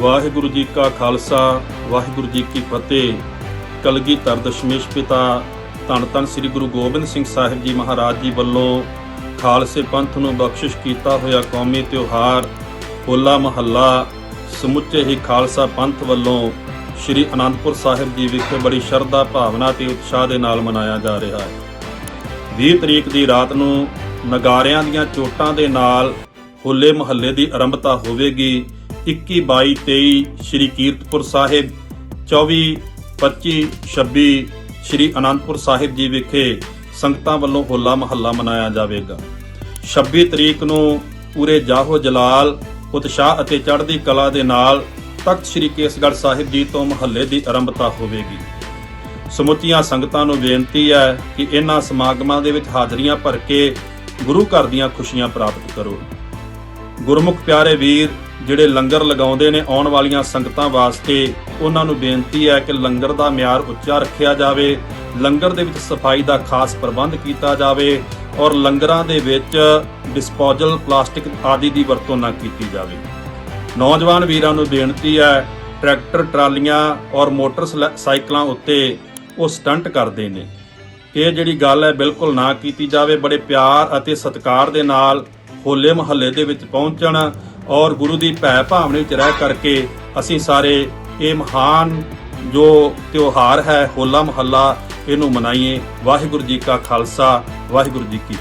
ਵਾਹਿਗੁਰੂ ਜੀ ਕਾ ਖਾਲਸਾ, ਵਾਹਿਗੁਰੂ ਜੀ ਕੀ ਫਤਿਹ। ਕਲਗੀਧਰ ਦਸ਼ਮੇਸ਼ ਪਿਤਾ, ਧੰਨ ਧੰਨ ਸ੍ਰੀ ਗੁਰੂ ਗੋਬਿੰਦ ਸਿੰਘ ਸਾਹਿਬ ਜੀ ਮਹਾਰਾਜ ਜੀ ਵੱਲੋਂ ਖਾਲਸੇ ਪੰਥ ਨੂੰ ਬਖਸ਼ਿਸ਼ ਕੀਤਾ ਹੋਇਆ ਕੌਮੀ ਤਿਉਹਾਰ, ਹੋਲਾ ਮਹੱਲਾ, ਸਮੁੱਚੇ ਹੀ ਖਾਲਸਾ ਪੰਥ ਵੱਲੋਂ ਸ੍ਰੀ ਅਨੰਦਪੁਰ ਸਾਹਿਬ ਜੀ ਵਿਖੇ ਬੜੀ ਸ਼ਰਧਾ, ਭਾਵਨਾ ਤੇ ਉਤਸ਼ਾਹ ਦੇ ਨਾਲ ਮਨਾਇਆ ਜਾ ਰਿਹਾ ਹੈ। 20 ਤਰੀਕ ਦੀ ਰਾਤ ਨੂੰ ਨਗਾਰਿਆਂ ਦੀਆਂ ਚੋਟਾਂ ਦੇ ਨਾਲ ਹੋਲੇ ਮਹੱਲੇ ਦੀ ਆਰੰਭਤਾ ਹੋਵੇਗੀ। 21 22 23 ਸ਼੍ਰੀ ਕੀਰਤਪੁਰ ਸਾਹਿਬ 24 25 26 ਸ਼੍ਰੀ ਅਨੰਦਪੁਰ ਸਾਹਿਬ ਜੀ ਵਿਖੇ ਸੰਗਤਾਂ ਵੱਲੋਂ ਹੋਲਾ ਮਹੱਲਾ ਮਨਾਇਆ ਜਾਵੇਗਾ। 26 ਤਰੀਕ ਨੂੰ ਪੂਰੇ ਜਾਹੋ ਜਲਾਲ, ਉਤਸ਼ਾਹ ਅਤੇ ਚੜ੍ਹਦੀ ਕਲਾ ਦੇ ਨਾਲ ਤਖਤ ਸ਼੍ਰੀ ਕੇਸਗੜ੍ਹ ਸਾਹਿਬ ਜੀ ਤੋਂ ਮਹੱਲੇ ਦੀ ਆਰੰਭਤਾ ਹੋਵੇਗੀ। ਸਮੁੱਚੀਆਂ ਸੰਗਤਾਂ ਨੂੰ ਬੇਨਤੀ ਹੈ ਕਿ ਇਹਨਾਂ ਸਮਾਗਮਾਂ ਦੇ ਵਿੱਚ ਹਾਜ਼ਰੀਆਂ ਭਰ ਕੇ ਗੁਰੂ ਘਰ ਦੀਆਂ ਖੁਸ਼ੀਆਂ ਪ੍ਰਾਪਤ ਕਰੋ। ਗੁਰਮੁਖ ਪਿਆਰੇ ਵੀਰ, ਜਿਹੜੇ ਲੰਗਰ ਲਗਾਉਂਦੇ ਨੇ, ਆਉਣ ਵਾਲੀਆਂ ਸੰਗਤਾਂ ਵਾਸਤੇ ਉਹਨਾਂ ਨੂੰ ਬੇਨਤੀ ਹੈ ਕਿ ਲੰਗਰ ਦਾ ਮਿਆਰ ਉੱਚਾ ਰੱਖਿਆ ਜਾਵੇ, ਲੰਗਰ ਦੇ ਵਿੱਚ ਸਫ਼ਾਈ ਦਾ ਖਾਸ ਪ੍ਰਬੰਧ ਕੀਤਾ ਜਾਵੇ ਔਰ ਲੰਗਰਾਂ ਦੇ ਵਿੱਚ ਡਿਸਪੋਜ਼ਲ ਪਲਾਸਟਿਕ ਆਦਿ ਦੀ ਵਰਤੋਂ ਨਾ ਕੀਤੀ ਜਾਵੇ। ਨੌਜਵਾਨ ਵੀਰਾਂ ਨੂੰ ਬੇਨਤੀ ਹੈ, ਟਰੈਕਟਰ, ਟਰਾਲੀਆਂ ਔਰ ਮੋਟਰ ਸਾਈਕਲਾਂ ਉੱਤੇ ਉਹ ਸਟੰਟ ਕਰਦੇ ਨੇ। ਇਹ ਜਿਹੜੀ ਗੱਲ ਹੈ, ਬਿਲਕੁਲ ਨਾ ਕੀਤੀ ਜਾਵੇ। ਬੜੇ ਪਿਆਰ ਅਤੇ ਸਤਿਕਾਰ ਦੇ ਨਾਲ ਹੋਲੇ ਮਹੱਲੇ ਦੇ ਵਿੱਚ ਪਹੁੰਚਣ ਔਰ ਗੁਰੂ ਦੀ ਭੈ ਭਾਵਨਾ ਵਿੱਚ ਰਹਿ ਕਰਕੇ ਅਸੀਂ ਸਾਰੇ ਇਹ ਮਹਾਨ ਜੋ ਤਿਉਹਾਰ ਹੈ ਹੋਲਾ ਮਹੱਲਾ, ਇਹਨੂੰ ਮਨਾਈਏ। ਵਾਹਿਗੁਰੂ ਜੀ ਕਾ ਖਾਲਸਾ, ਵਾਹਿਗੁਰੂ ਜੀ ਕੀ